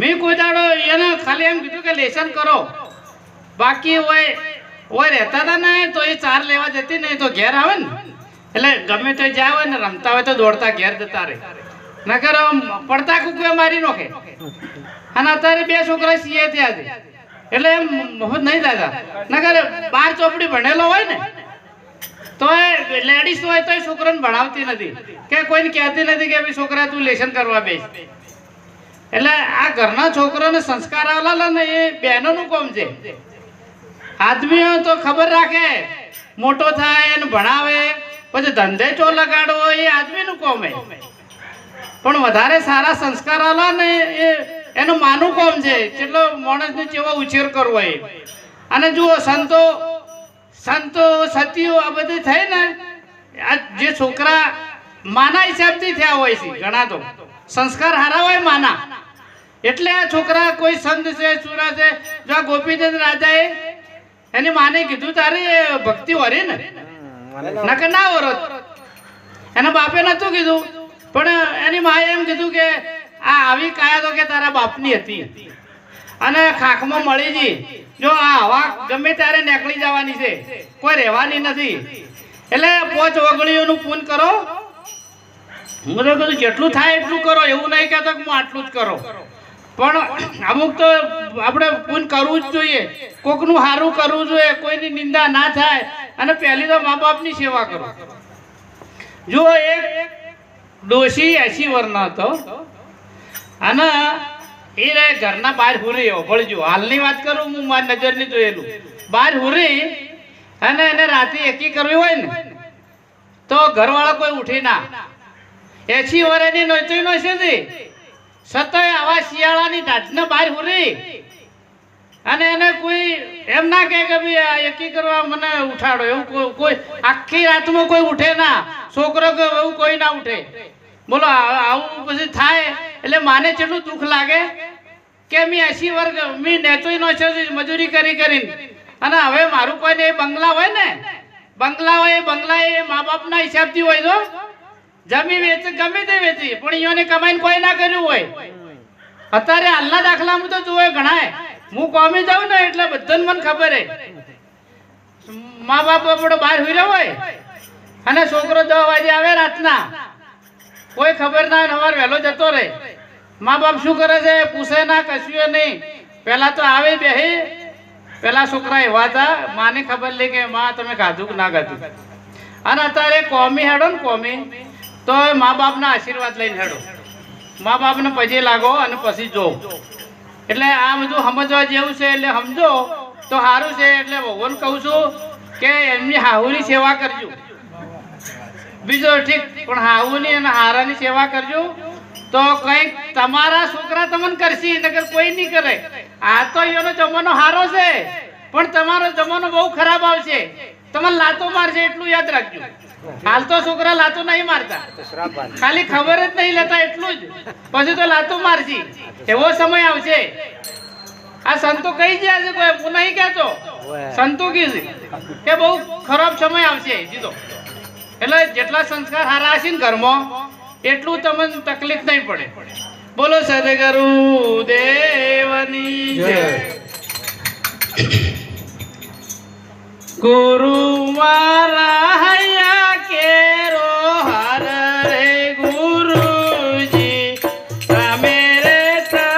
મેં કોઈ દાડો એને ખાલી એમ કીધું કે લેસન કરો. બાકી હોય હોય રહેતા હતા ને, તો એ ચાર લેવા જતી ને તો ઘેર આવે ને. એટલે ગમે તો જ્યાં હોય ને, રમતા હોય તો દોડતા ઘેર જતા રહે નકર પડતા કુકવે મારી નોખે. અને અત્યારે બે છોકરા સીએ છે. એટલે એમ નહીં દાદા. નકર બાર ચોપડી ભણેલો હોય ને, તો એ લેડીઝ હોય તો એ છોકરાને ભણાવતી નથી. કે કોઈને કહેતી નથી કે ભાઈ છોકરા તું લેસન કરવા બેસ. એટલે આ ઘરના છોકરાને સંસ્કાર આવેલા ને એ બહેનોનું કોમ છે. આદમીઓ તો ખબર રાખે, મોટો થાય એને ભણાવે, પછી ધંધે ચો લગાડવો, એ આદમીનું કોમ હે પણ વધારે સારા સંસ્કાર આવેલા ને એ એનું માનું કોમ છે કેટલો માણસને ચેવો ઉછેર કરવો એ. અને જુઓ, સંતો સંતો, સતીઓ આ બધી થઈ ને, આ જે છોકરા માના હિસાબથી થયા હોય છે, ઘણા તો. સંસ્કાર હારા હોય માના. એટલે આ છોકરા કોઈ સંત છે સુરા છે જો આ ગોપીચંદ રાજાએ એની માને કીધું તારી ભક્તિ વરી ને? નકર ના વરત એના બાપે નતું કીધું પણ એની માએ એમ કીધું કે આ આવી કાયા તો કે તારા બાપની હતી. અને ખાખમાં મળી જી જો આ હવા ગમે ત્યારે નીકળી જવાની છે કોઈ રહેવાની નથી. એટલે પોચ વગળીઓનું પૂન કરો. હું તો કીધું જેટલું થાય એટલું કરો એવું નહીં કહેતો કે હું આટલું જ કરો. પણ અમુક તો આપણે પૂન કરવું જ જોઈએ. કોકનું સારું કરવું જોઈએ, કોઈની નિંદા ના થાય, અને પહેલી તો મા બાપની સેવા કરો. જુઓ એક ડોશી એસી વર્ષનો હતો, અને એ ઘરના બહાર હુરી ભળજો હાલની વાત કરું, હું મારી નજરની જોયેલું બહાર હુરી, અને એને રાતે એકી કરવી હોય ને, તો ઘરવાળા કોઈ ઉઠી ના. એસી વર્ષની નોચી નો સુધી છતાંય આવા શિયાળાની ઢાઢને બહાર હુરી. અને એને કોઈ એમ કહે કે ભાઈ એકી કરવા મને ઉઠાડો. એવું કોઈ- આખી રાતમાં કોઈ ઉઠે ના. છોકરો કે એવું કોઈ ના ઉઠે. બોલો આવું પછી થાય? એટલે માને કેટલું દુઃખ લાગે? કે મેં એસી વર્ગ, મેં નેચોઈ નો છે મજૂરી કરી કરીને. અને હવે મારું કોઈ ને બંગલા હોય ને? બંગલા હોય એ બંગલા એ મા બાપના હિસાબથી હોય તો જમી વેચ, ગમે તે વેચી, પણ અહીંયાને કમાઈને કોઈ ના કર્યું હોય. અત્યારે હાલના દાખલામાં તો જોવે ઘણાય. હું કોમી જાઉં ને એટલે બધાને મને ખબર હે. મા બાપ આપણો બહાર હુઈ રહ્યો હોય અને છોકરો દસ વાગે આવે રાતના. કોઈ ખબર ના હોય સવાર વહેલો જતો રહે. મા બાપ શું કરે છે? પૂછે ના, કશું નહીં. પહેલા તો આવે બેહી. પેલા છોકરા એવા હતા. માને ખબર લે કે, માં, તમે ખાધું ના ખાધું અને અત્યારે કોમી હેડો ને કોમી. તો મા બાપના આશીર્વાદ લઈને હેડો. મા બાપને પછી લાગો અને પછી જો. એટલે આ બધું સમજવા જેવું છે એટલે સમજો. તો સારું છે એટલે ભગવાન કહું છું કે એમની હાહુની સેવા કરજો. બીજો ઠીક, પણ હાહુની અને હારાની સેવા કરજો. તો કંઈક તમારા છોકરા તમને કરશે નગર કોઈ નહીં કરે. આ તો એનો જમાનો હારો છે. પણ તમારો જમાનો બહુ ખરાબ આવશે. તમને લાતો મારશે એટલું યાદ રાખજો. હાલ તો છોકરા લાતો નહીં મારતા. ખાલી ખબર જ નહીં લેતા, એટલું જ. પછી તો લાતો મારશી એવો સમય આવશે. આ સંતો કહી ગયા છે કોઈ? હું નહીં કહેતો. સંતો કી કે બહુ ખરાબ સમય આવશે. જીતો એટલે જેટલા સંસ્કાર હારા હશે ને ઘરમાં, એટલું તમને તકલીફ નહીં પડે. બોલો સદગુરુ દેવની જય. ગુરુ મારા